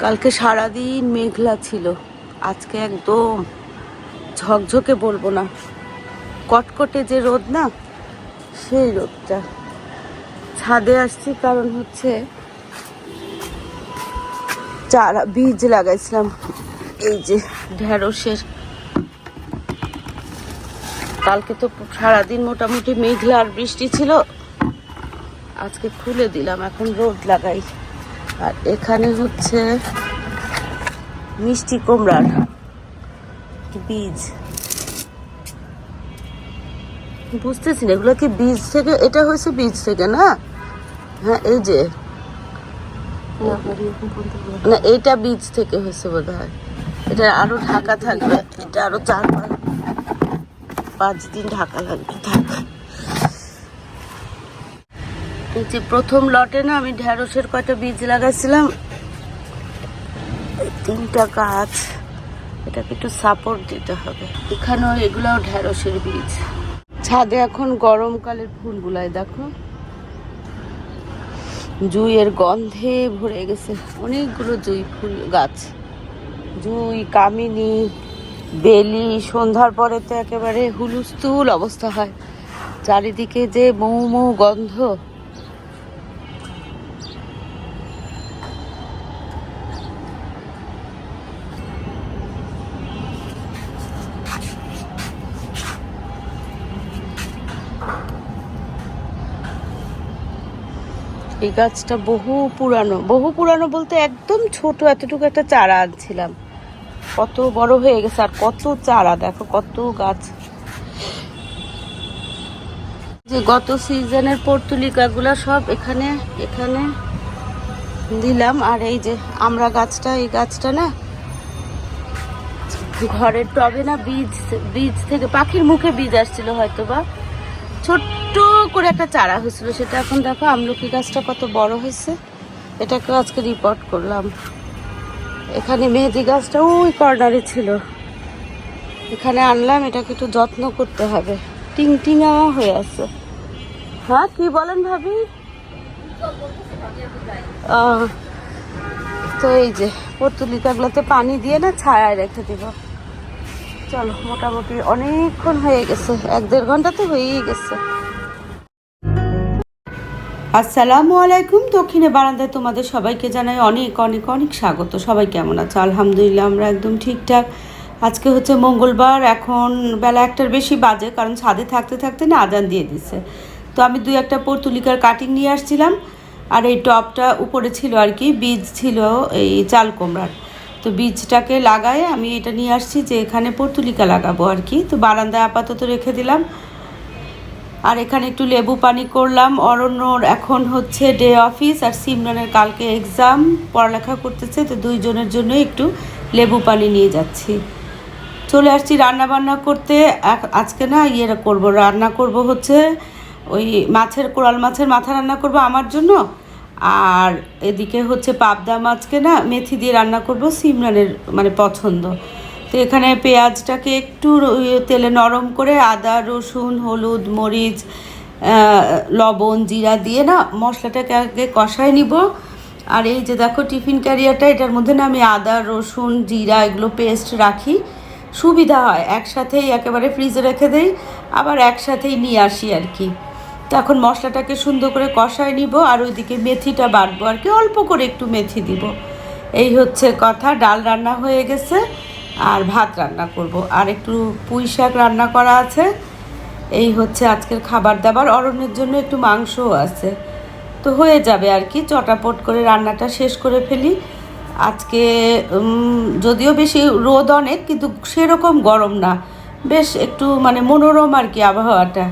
কালকে সারাদিন মেঘলা ছিল। আজকে একদম ঝকঝকে বলব না। কটকটে যে রোদ না, সেই রোদটা। ছাদে আসছি কারণ হচ্ছে চারা, বীজ লাগাইছিলাম। এই যে ঢেঁড়সের। কালকে তো সারাদিন মোটামুটি মেঘলা আর বৃষ্টি ছিল। আজকে খুলে দিলাম, এখন রোদ লাগাই। আর এখানে হচ্ছে মিষ্টি কুমড়ার বীজ। বুঝতেছি না এগুলো কি বীজ থেকে এটা হয়েছে বীজ থেকে না? হ্যাঁ এই যে। না এইটা বীজ থেকে হয়েছে বোধ হয় এটা আরও ঢাকা থাকবে এটা আরও চার পাঁচ পাঁচ দিন ঢাকা লাগবে থাক। এই যে প্রথম লটে না আমি ঢেঁড়সের কয়টা বীজ লাগাইছিলাম তিনটা গাছ, এটাকে একটু সাপোর্ট দিতে হবে। এখানেও এগুলাও ঢেঁড়সের বীজ। ছাদে এখন গরমকালের ফুলগুলাই দেখো। জুইয়ের গন্ধে ভরে গেছে। অনেকগুলো জুই ফুল গাছ। জুই, কামিনী, বেলি, সন্ধ্যার পরে তো একেবারে হুলুস্থুল অবস্থা হয়। চারিদিকে যে মৌ মৌ গন্ধ। এই গাছটা বহু পুরানো বহু পুরানো বলতে একদম ছোট এতটুকু একটা চারা আনছিলাম। কত বড় হয়ে গেছে আর কত চারা, দেখো কত গাছ। যে গত সিজনের পর্তুলিকাগুলো সব এখানে এখানে দিলাম। আর এই যে আমরা গাছটা, এই গাছটা না ঘরের টবে না বীজ বীজ থেকে পাখির মুখে বীজ আসছিল হয়তো বা ছোট্ট করে একটা চারা হয়েছিল, সেটা এখন দেখো আমলকি গাছটা কত বড় হয়েছে। এটাকে আজকে রিপোর্ট করলাম। এখানে মেহেদি গাছটা ওই কর্নারে ছিল। এখানে আনলাম, এটাকে একটু যত্ন করতে হবে। টিং টিঙা হয়ে আছে। হ্যাঁ কি বলেন ভাবি? তো এই যে পর্তুলিকাগুলোতে পানি দিয়ে না ছায়ায় রেখে দিব। চলো, মোটামুটি অনেকক্ষণ হয়ে গেছে। এক দেড় ঘণ্টা তো হয়েই গেছে। আসসালামু আলাইকুম। দক্ষিণে বারান্দায় তোমাদের সবাইকে জানাই অনেক অনেক অনেক স্বাগত। সবাই কেমন আছে? আলহামদুলিল্লাহ, আমরা একদম ঠিকঠাক। আজকে হচ্ছে মঙ্গলবার, এখন বেলা একটার বেশি বাজে, কারণ ছাদে থাকতে থাকতে না আজান দিয়ে দিছে। তো আমি দুই একটা পর্তুলিকার কাটিং নিয়ে আসছিলাম, আর এই টপটা উপরে ছিল আর কি, বীজ ছিল এই চাল কুমড়ার। তো বীজটাকে লাগায় আমি এটা নিয়ে আসছি যে এখানে পর্তুলিকা লাগাবো আর কি। তো বারান্দায় আপাতত রেখে দিলাম। আর এখানে একটু লেবু পানি করলাম। অরণ্যর এখন হচ্ছে ডে অফিস আর সিমরানের কালকে এক্সাম পড়ালেখা করতেছে, তো দুইজনের জন্য একটু লেবু পানি নিয়ে যাচ্ছি। চলে আসছি রান্না বান্না করতে আজকে না ইয়ে করব, রান্না করব হচ্ছে ওই মাছের, কোরাল মাছের মাথা রান্না করব আমার জন্য। আর এদিকে হচ্ছে পাবদা মাছকে না মেথি দিয়ে রান্না করব, সিমরানের মানে পছন্দ। তো এখানে পেঁয়াজটাকে একটু ইয়ে তেলে নরম করে আদা, রসুন, হলুদ, মরিচ লবণ, জিরা দিয়ে না মশলাটাকে আগে কষায় নিব। আর এই যে দেখো টিফিন ক্যারিয়ারটা, এটার মধ্যে না আমি আদা, রসুন, জিরা এগুলো পেস্ট রাখি। সুবিধা হয়, একসাথেই একেবারে ফ্রিজে রেখে দেই, আবার একসাথেই নিয়ে আসি আর কি। তো এখন মশলাটাকে সুন্দর করে কষায় নিব, আর ওইদিকে মেথিটা বাটবো আর কি, অল্প করে একটু মেথি দিব। এই হচ্ছে কথা, ডাল রান্না হয়ে গেছে। আর ভাত রান্না করব। আর একটু পুঁই শাক রান্না করা আছে। এই হচ্ছে আজকের খাবার দাবার। অরণ্যের জন্য একটু মাংসও আছে। তো হয়ে যাবে আর কি। চটাপট করে রান্নাটা শেষ করে ফেলি। আজকে যদিও বেশি রোদ অনেক, কিন্তু সেরকম গরম না। বেশ একটু মানে মনোরম আর কি আবহাওয়াটা।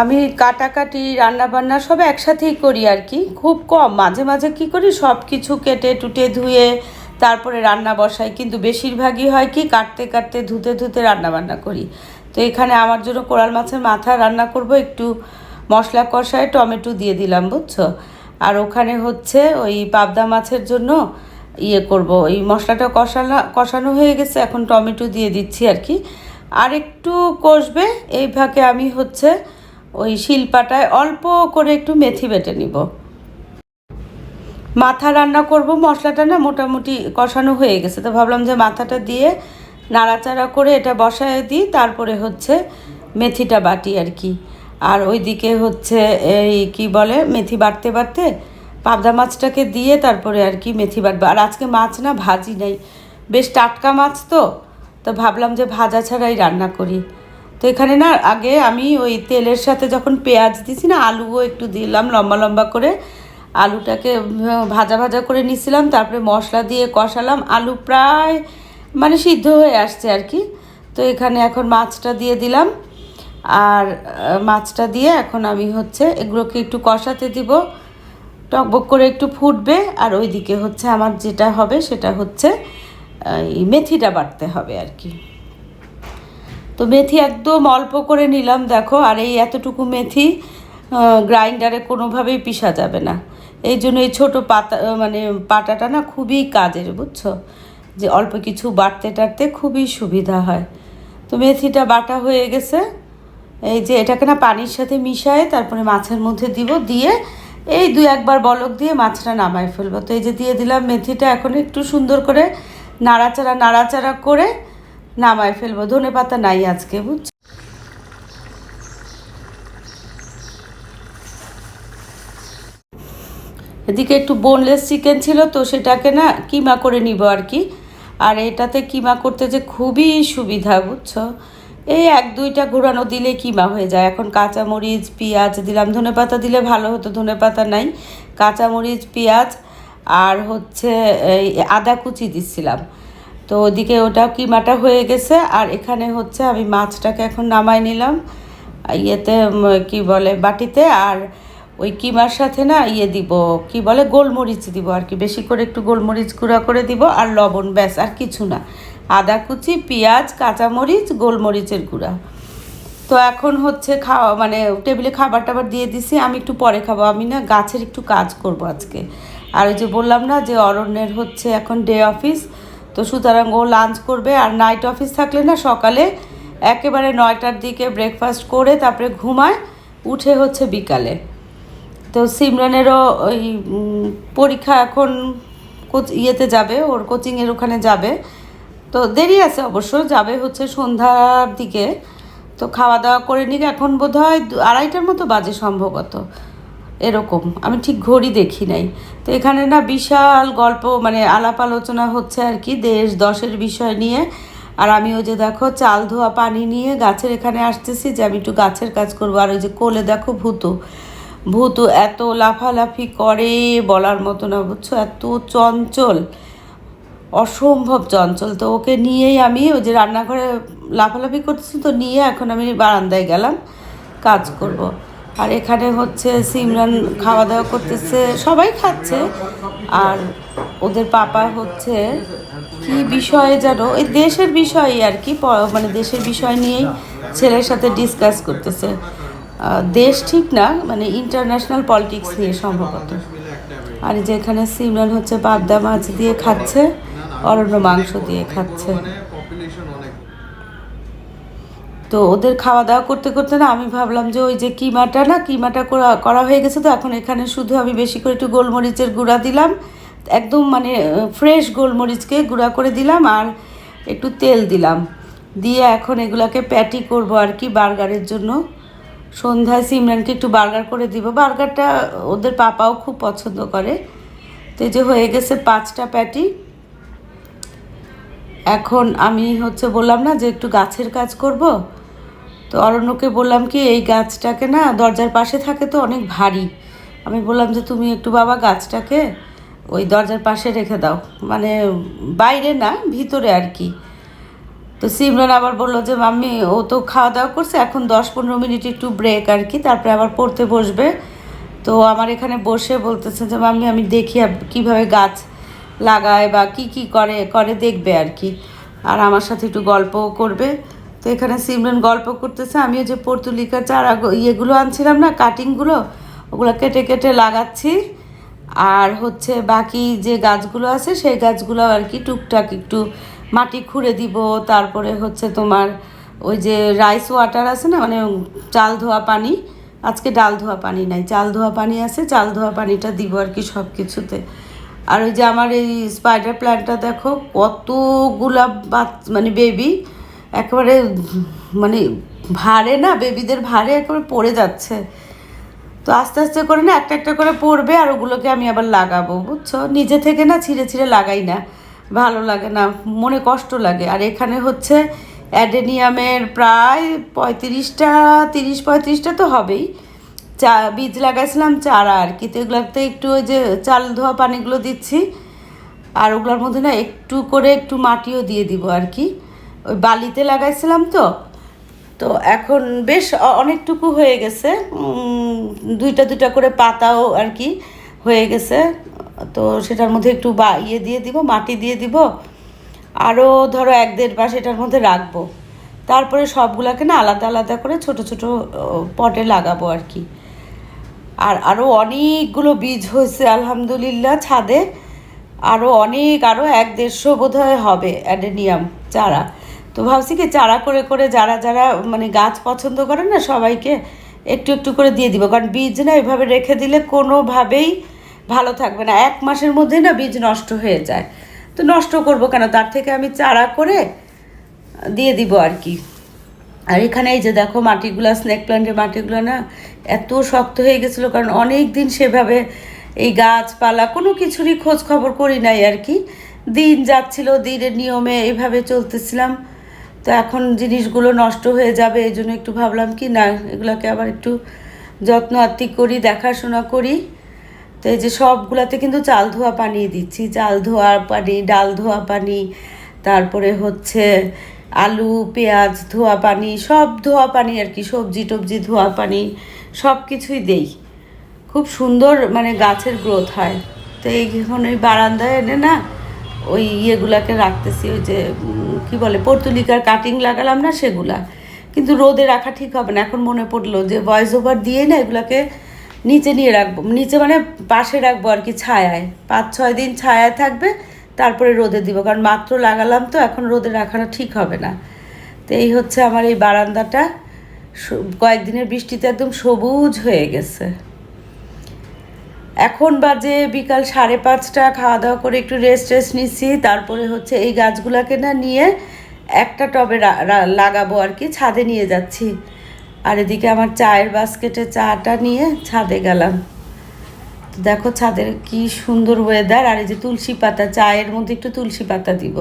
আমি কাটাকাটি, রান্নাবান্না সব একসাথেই করি আর কি। খুব কম। মাঝে মাঝে কি করি? সব কিছু কেটে টুটে ধুয়ে তারপরে রান্না বসাই। কিন্তু বেশিরভাগই হয় কি, কাটতে কাটতে, ধুতে ধুতে রান্না বান্না করি। তো এখানে আমার জন্য কোরাল মাছের মাথা রান্না করব। একটু মশলা কষায় টমেটো দিয়ে দিলাম, বুঝছ? আর ওখানে হচ্ছে ওই পাবদা মাছের জন্য ইয়ে করব। ওই মশলাটা কষানো কষানো হয়ে গেছে, এখন টমেটো দিয়ে দিচ্ছি আর কি। আর একটু কষবে। এই ফাঁকে আমি হচ্ছে ওই শিলপাটায় অল্প করে একটু মেথি বেটে নিব। মাথা রান্না করব, মশলাটা না মোটামুটি কষানো হয়ে গেছে। তো ভাবলাম যে মাথাটা দিয়ে নাড়াচাড়া করে এটা বসায় দিই, তারপরে হচ্ছে মেথিটা বাটি আর কি। আর ওইদিকে হচ্ছে এই কি বলে, মেথি বাটতে বাটতে পাবদা মাছটাকে দিয়ে তারপরে আর কি মেথি বাটবো। আর আজকে মাছ না ভাজি নাই। বেশ টাটকা মাছ তো তো ভাবলাম যে ভাজা ছাড়াই রান্না করি। তো এখানে না, আগে আমি ওই তেলের সাথে যখন পেঁয়াজ দিছি না, আলুও একটু দিলাম লম্বা লম্বা করে। আলুটাকে ভাজা ভাজা করে নিছিলাম, তারপরে মশলা দিয়ে কষালাম। আলু প্রায় মানে সিদ্ধ হয়ে আসছে আর কি। তো এখানে এখন মাছটা দিয়ে দিলাম। আর মাছটা দিয়ে এখন আমি হচ্ছে এগুলোকে একটু কষাতে দিব। টকবক করে একটু ফুটবে। আর ওইদিকে হচ্ছে আমার যেটা হবে সেটা হচ্ছে এই মেথিটা বাটতে হবে আর কি। তো মেথি একদম অল্প করে নিলাম, দেখো, আর এই এতটুকু মেথি গ্রাইন্ডারে কোনোভাবেই পিষা যাবে না। এই জন্য এই ছোটো পাতা মানে পাটাটা না খুবই কাজের, বুঝছ? যে অল্প কিছু বাটতে টাটতে খুবই সুবিধা হয়। তো মেথিটা বাটা হয়ে গেছে। এই যে এটাকে না পানির সাথে মিশায়ে তারপরে মাছের মধ্যে দিব, দিয়ে এই দু একবার বলক দিয়ে মাছটা নামায় ফেলব। তো এই যে দিয়ে দিলাম মেথিটা, এখন একটু সুন্দর করে নাড়াচাড়া নাড়াচাড়া করে নামাই ফেলব, ধনে পাতা নাই আজকে, বুঝছ? এদিকে একটু বোনলেস চিকেন ছিল তো, সেটাকে না কিমা করে নিব আর কি। আর এটাতে কিমা করতে যে খুবই সুবিধা, বুঝছ? এই এক দুইটা ঘোরানো দিলে কিমা হয়ে যায়। এখন কাঁচামরিচ, পেঁয়াজ দিলাম, ধনে পাতা দিলে ভালো হতো, ধনে পাতা নাই। কাঁচামরিচ, পেঁয়াজ আর হচ্ছে আদা কুচি দিচ্ছিলাম তো ওদিকে ওটা কিমাটা হয়ে গেছে? আর এখানে হচ্ছে আমি মাছটাকে এখন নামাই নিলাম, ইয়েতে কি বলে, বাটিতে, আর ওই কিমার সাথে না ইয়ে দিব, কি বলে, গোলমরিচ দিব আর কি, বেশি করে একটু গোলমরিচ গুঁড়া করে দিব আর লবণ, ব্যাস, আর কিছু না। আদা কুচি, পেঁয়াজ, কাঁচামরিচ, গোলমরিচের গুঁড়া। তো এখন হচ্ছে খাওয়া মানে টেবিলে খাবার টাবার দিয়ে দিছি, আমি একটু পরে খাব, আমি না গাছের একটু কাজ করব আজকে। আর ওই যে বললাম না যে অরণ্যের হচ্ছে এখন ডে অফিস তো সুতরাং ও লাঞ্চ করবে আর নাইট অফিস থাকলে না সকালে একেবারে নয়টার দিকে ব্রেকফাস্ট করে তারপরে ঘুমায়, উঠে হচ্ছে বিকালে। তো সিমরানেরও ওই পরীক্ষা এখন ইয়েতে যাবে, ওর কোচিংয়ের ওখানে যাবে। তো দেরি আছে অবশ্য, যাবে হচ্ছে সন্ধ্যার দিকে। তো খাওয়া দাওয়া করে নিক, এখন বোধ হয় আড়াইটার মতো বাজে সম্ভবত। এরকম। আমি ঠিক ঘড়ি দেখি নাই। তো এখানে না বিশাল গল্প মানে আলাপ আলোচনা হচ্ছে আর কি, দেশ দশের বিষয় নিয়ে। আর আমি ওই যে দেখো চাল ধোয়া পানি নিয়ে গাছের এখানে আসতেছি যে আমি একটু গাছের কাজ করব। আর ওই যে কোলে দেখো ভূতু। ভূতু এত লাফালাফি করে বলার মতো না, বুঝছ? এত চঞ্চল। অসম্ভব চঞ্চল। তো ওকে নিয়েই আমি ওই যে রান্নাঘরে লাফালাফি করতেছি তো, নিয়ে এখন আমি বারান্দায় গেলাম কাজ করব। আর এখানে হচ্ছে সিমরান খাওয়া দাওয়া করতেছে, সবাই খাচ্ছে। আর ওদের পাপা হচ্ছে, কি বিষয়ে যেন ওই দেশের বিষয়ে আর কি মানে দেশের বিষয় নিয়েই ছেলের সাথে ডিসকাস করতেছে। দেশ ঠিক না মানে ইন্টারন্যাশনাল পলিটিক্স নিয়ে সম্ভবত। আর এই যে এখানে সিমরান হচ্ছে পাবদা মাছ দিয়ে খাচ্ছে, অরণ্য মাংস দিয়ে খাচ্ছে। তো ওদের খাওয়া দাওয়া করতে করতে না আমি ভাবলাম যে ওই যে কিমাটা না, কিমাটা করা হয়ে গেছে তো এখন এখানে শুধু আমি বেশি করে একটু গোলমরিচের গুঁড়া দিলাম। একদম মানে ফ্রেশ গোলমরিচকে গুঁড়া করে দিলাম আর একটু তেল দিলাম। দিয়ে এখন এগুলাকে প্যাটি করব আর কি বার্গারের জন্য। সন্ধ্যায় সিমরানকে একটু বার্গার করে দিব। বার্গারটা ওদের পাপাও খুব পছন্দ করে। তো যে হয়ে গেছে পাঁচটা প্যাটি এখন আমি হচ্ছে বললাম না যে একটু গাছের কাজ করব। তো অরণ্যকে বললাম কি, এই গাছটাকে না, দরজার পাশে থাকে তো, অনেক ভারী। আমি বললাম যে, তুমি একটু বাবা গাছটাকে ওই দরজার পাশে রেখে দাও। মানে বাইরে না, ভিতরে আর কি। তো সিমরান আবার বলল যে, মাম্মি, ও তো খাওয়া দাওয়া করছে, এখন দশ পনেরো মিনিট একটু ব্রেক আর কি, তারপরে আবার পড়তে বসবে। তো আমার এখানে বসে বলতেছে যে, মাম্মি, আমি দেখি কীভাবে গাছ লাগায় বা কি কি করে করে দেখবে আর কি। আর আমার সাথে একটু গল্পও করবে। তো এখানে সিমরান গল্প করতেছে, আমিও যে পর্তুলিকা চারা ইয়েগুলো আনছিলাম না কাটিংগুলো ওগুলো কেটে কেটে লাগাচ্ছি। আর হচ্ছে বাকি যে গাছগুলো আছে, সেই গাছগুলো আর কি টুকটাক একটু মাটি খুঁড়ে দিব। তারপরে হচ্ছে তোমার ওই যে রাইস ওয়াটার আছে না মানে চাল ধোয়া পানি, আজকে ডাল ধোয়া পানি নাই, চাল ধোয়া পানি আছে, চাল ধোয়া পানিটা দিব আর কি সব কিছুতে আর ওই যে আমার এই স্পাইডার প্ল্যান্টটা দেখো, কতগুলা মানে বেবি একেবারে মানে ভারে না, বেবিদের ভারে একেবারে পড়ে যাচ্ছে। তো আস্তে আস্তে করে না একটা একটা করে পড়বে আর ওগুলোকে আমি আবার লাগাবো, বুঝছ? নিজে থেকে না ছিঁড়ে ছিঁড়ে লাগাই না, ভালো লাগে না, মনে কষ্ট লাগে। আর এখানে হচ্ছে অ্যাডেনিয়ামের প্রায় পঁয়ত্রিশটা, তিরিশ পঁয়ত্রিশটা তো হবেই। চা, বীজ লাগাইছিলাম চারা আর কি, তো এগুলোতে একটু ওই যে চাল ধোয়া পানিগুলো দিচ্ছি। আর ওগুলোর মধ্যে না একটু করে একটু মাটিও দিয়ে দিব আর কি। ওই বালিতে লাগাইছিলাম তো। তো এখন বেশ অনেকটুকু হয়ে গেছে। দুইটা দুইটা করে পাতাও আর কি হয়ে গেছে। তো সেটার মধ্যে একটু বা ইয়ে দিয়ে দিব, মাটি দিয়ে দিব। আরও ধরো এক দেড় মাস এটার মধ্যে রাখব। তারপরে সবগুলোকে না আলাদা আলাদা করে ছোট ছোট পটে লাগাবো আর কি। আর আরও অনেকগুলো বীজ হয়েছে, আলহামদুলিল্লাহ, ছাদে। আরও অনেক আরও এক দেড়শো বোধহয় হবে অ্যাডেনিয়াম চারা। তো ভাবছি কি চারা করে করে যারা যারা মানে গাছ পছন্দ করে না, সবাইকে একটু একটু করে দিয়ে দিব। কারণ বীজ না এভাবে রেখে দিলে কোনোভাবেই ভালো থাকবে না। এক মাসের মধ্যেই না বীজ নষ্ট হয়ে যায়। তো নষ্ট করব কেন? তার থেকে আমি চারা করে দিয়ে দিব আর কি। আর এখানে এই যে দেখো মাটিগুলো স্নেক প্ল্যান্টের মাটিগুলো না এত শক্ত হয়ে গেছিল। কারণ অনেক দিন সেভাবে এই গাছপালা কোনো কিছুরই খোঁজ খবর করি নাই আর কি। দিন যাচ্ছিল, দিনের নিয়মে এভাবে চলতেছিলাম। তো এখন জিনিসগুলো নষ্ট হয়ে যাবে, এই জন্য একটু ভাবলাম কি না, এগুলোকে আবার একটু যত্ন আত্তি করি, দেখাশোনা করি। তো এই যে সবগুলাতে কিন্তু চাল ধোয়া পানি দিচ্ছি, চাল ধোয়া পানি, ডাল ধোয়া পানি, তারপরে হচ্ছে আলু, পেঁয়াজ ধোয়া পানি, সব ধোয়া পানি আর কি, সবজি টবজি ধোয়া পানি সব কিছুই দেই। খুব সুন্দর মানে গাছের গ্রোথ হয়। তো এই ওই বারান্দায় এনে না ওই ইয়েগুলাকে রাখতেছি, ওই যে কি বলে, পর্তুলিকার কাটিং লাগালাম না সেগুলা। কিন্তু রোদে রাখা ঠিক হবে না, এখন মনে পড়ল যে ভয়েস ওভার দিয়ে না এগুলাকে নিচে নিয়ে রাখব, নিচে মানে পাশে রাখব আর কি ছায়ায়। পাঁচ, ছয় দিন ছায়ায় থাকবে, তারপরে রোদে দিব, কারণ মাত্র লাগালাম তো, এখন রোদে রাখানো ঠিক হবে না। তো এই হচ্ছে আমার এই বারান্দাটা কয়েকদিনের বৃষ্টিতে একদম সবুজ হয়ে গেছে। এখন বাজে বিকাল সাড়ে পাঁচটা, খাওয়া দাওয়া করে একটু রেস্ট টেস্ট নিচ্ছি। তারপরে হচ্ছে এই গাছগুলাকে না নিয়ে একটা টবে লাগাবো আর কি, ছাদে নিয়ে যাচ্ছি। আর এদিকে আমার চায়ের বাস্কেটে চাটা নিয়ে ছাদে গেলাম। দেখো ছাদের কি সুন্দর ওয়েদার আর এই যে তুলসী পাতা, চায়ের মধ্যে একটু তুলসী পাতা দিব।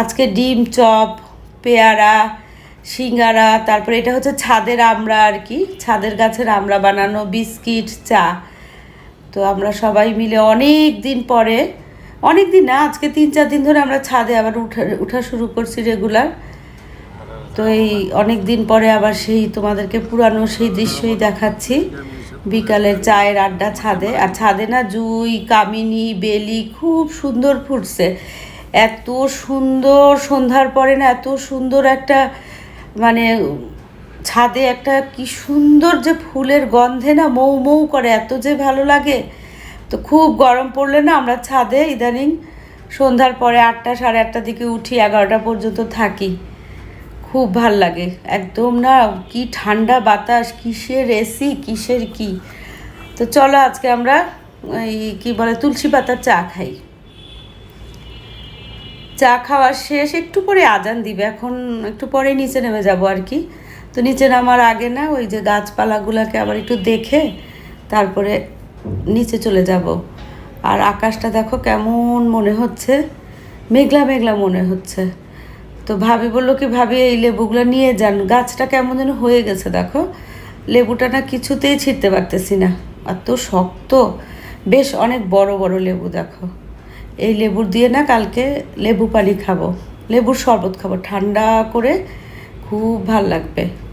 আজকে ডিম চপ, পেয়ারা, সিঙ্গারা, তারপরে এটা হচ্ছে ছাদের আমরা আর কি, ছাদের গাছের আমরা বানানো বিস্কিট, চা। তো আমরা সবাই মিলে অনেক দিন পরে, অনেক দিন না, আজকে তিন চার দিন ধরে আমরা ছাদে আবার উঠা উঠা শুরু করছি রেগুলার তো এই অনেক দিন পরে আবার সেই তোমাদেরকে পুরানো সেই দৃশ্যই দেখাচ্ছি। বিকালের চায়ের আড্ডা ছাদে, আর ছাদে না জুই, কামিনী, বেলি খুব সুন্দর ফুটছে। এত সুন্দর সন্ধ্যার পরে না, এত সুন্দর একটা মানে ছাদে একটা কি সুন্দর যে ফুলের গন্ধে না মৌ মৌ করে, এত যে ভালো লাগে। তো খুব গরম পড়লে না আমরা ছাদে ইদানিং সন্ধ্যার পরে আটটা সাড়ে আটটার দিকে উঠি, এগারোটা পর্যন্ত থাকি। খুব ভালো লাগে। একদম না কি ঠান্ডা বাতাস, কিসের এসি, কিসের কি? তো চলো আজকে আমরা এই কি বলে, তুলসী পাতার চা খাই। চা খাওয়ার শেষ, একটু পরে আজান দিবে, এখন একটু পরে নিচে নেমে যাব আর কি। তো নিচে নামার আগে না ওই যে গাছপালাগুলোকে আবার একটু দেখে তারপরে নিচে চলে যাব। আর আকাশটা দেখো কেমন মনে হচ্ছে, মেঘলা মেঘলা মনে হচ্ছে। তো ভাবি বলল কি, ভাবি, এই লেবুগুলো নিয়ে যান। গাছটা কেমন যেন হয়ে গেছে দেখো। লেবুটা না কিছুতেই ছিঁড়তে পারতেছি না। এত শক্ত। বেশ অনেক বড় বড় লেবু দেখো। এই লেবুর দিয়ে না কালকে লেবু পানি খাব। লেবুর শরবত খাব। ঠান্ডা করে খুব ভালো লাগবে।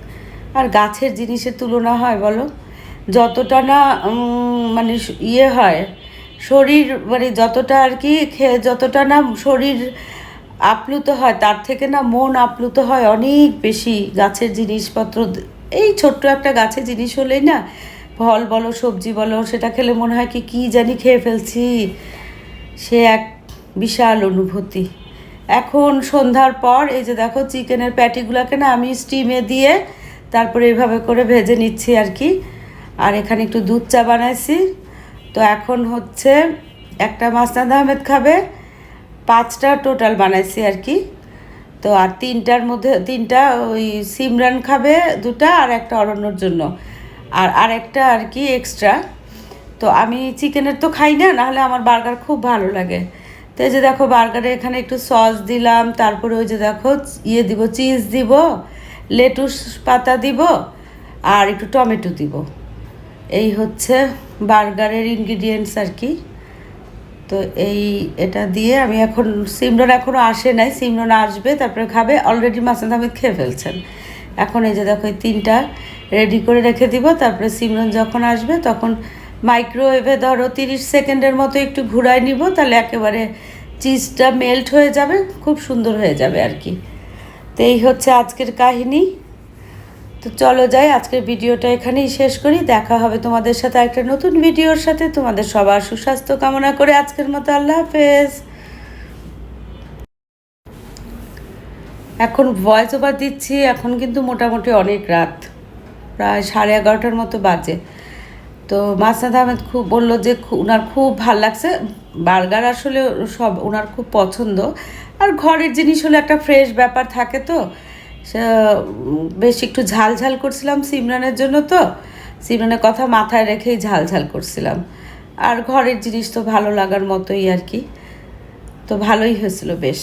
আর গাছের জিনিসের তুলনা হয়, বলো? যতটা না মানে ইয়ে হয়, শরীর মানে যতটা আর কি খেয়ে যতটা না শরীর আপ্লুত হয়, তার থেকে না মন আপ্লুত হয় অনেক বেশি গাছের জিনিসপত্র এই ছোট্ট একটা গাছের জিনিস হলেই না ফল বলো, সবজি বলো, সেটা খেলে মনে হয় কি, কী জানি খেয়ে ফেলছি। সে এক বিশাল অনুভূতি। এখন সন্ধ্যার পর এই যে দেখো, চিকেনের প্যাটিগুলোকে না আমি স্টিমে দিয়ে তারপরে এইভাবে করে ভেজে নিচ্ছি আর কি। আর এখানে একটু দুধ চা বানাইছি। তো এখন হচ্ছে একটা মাসনাদ আহমেদ খাবে, পাঁচটা টোটাল বানাইছি আর কি। তো আর তিনটার মধ্যে, তিনটা ওই সিমরান খাবে দুটা আর একটা অরণ্যর জন্য। আর আরেকটা আর কি এক্সট্রা তো আমি চিকেনের তো খাই না, নাহলে আমার বার্গার খুব ভালো লাগে। তো এই যে দেখো বার্গারে এখানে একটু সস দিলাম, তারপরে ওই যে দেখো ইয়ে দিব, চিজ দিব। লেটুস পাতা দিব আর একটু টমেটো দিব। এই হচ্ছে বার্গারের ইনগ্রিডিয়েন্টস আর কি। তো এই এটা দিয়ে আমি এখন সিমরন এখনও আসে নাই, সিমরন আসবে, তারপরে খাবে অলরেডি মাসান আহমেদ খেয়ে ফেলছেন। এখন এই যে দেখো এই তিনটা রেডি করে রেখে দিব, তারপরে সিমরন যখন আসবে তখন মাইক্রোওয়েভে ধরো তিরিশ সেকেন্ডের মতো একটু ঘুরাই নিব, তাহলে একেবারে চিজটা মেল্ট হয়ে যাবে, খুব সুন্দর হয়ে যাবে আর কি। তো এই হচ্ছে আজকের কাহিনী। তো চলো যাই, আজকের ভিডিওটা এখানেই শেষ করি। দেখা হবে তোমাদের সাথে একটা নতুন ভিডিওর সাথে। তোমাদের সবার সুস্বাস্থ্য কামনা করে আজকের মতো আল্লাহ হাফেজ। এখন ভয়েস ওভার দিচ্ছি, এখন কিন্তু মোটামুটি অনেক রাত। প্রায় সাড়ে এগারোটার মতো বাজে। তো মাসনাদ আহমেদ খুব বলল যে ওনার খুব ভালো লাগছে। বার্গার আসলে সব ওনার খুব পছন্দ। আর ঘরের জিনিস হলে একটা ফ্রেশ ব্যাপার থাকে তো। বেশ একটু ঝাল ঝাল করছিলাম সিমরানের জন্য তো। সিমরানের কথা মাথায় রেখেই ঝাল ঝাল করছিলাম। আর ঘরের জিনিস তো ভালো লাগার মতোই আর কি। তো ভালোই হয়েছিল বেশ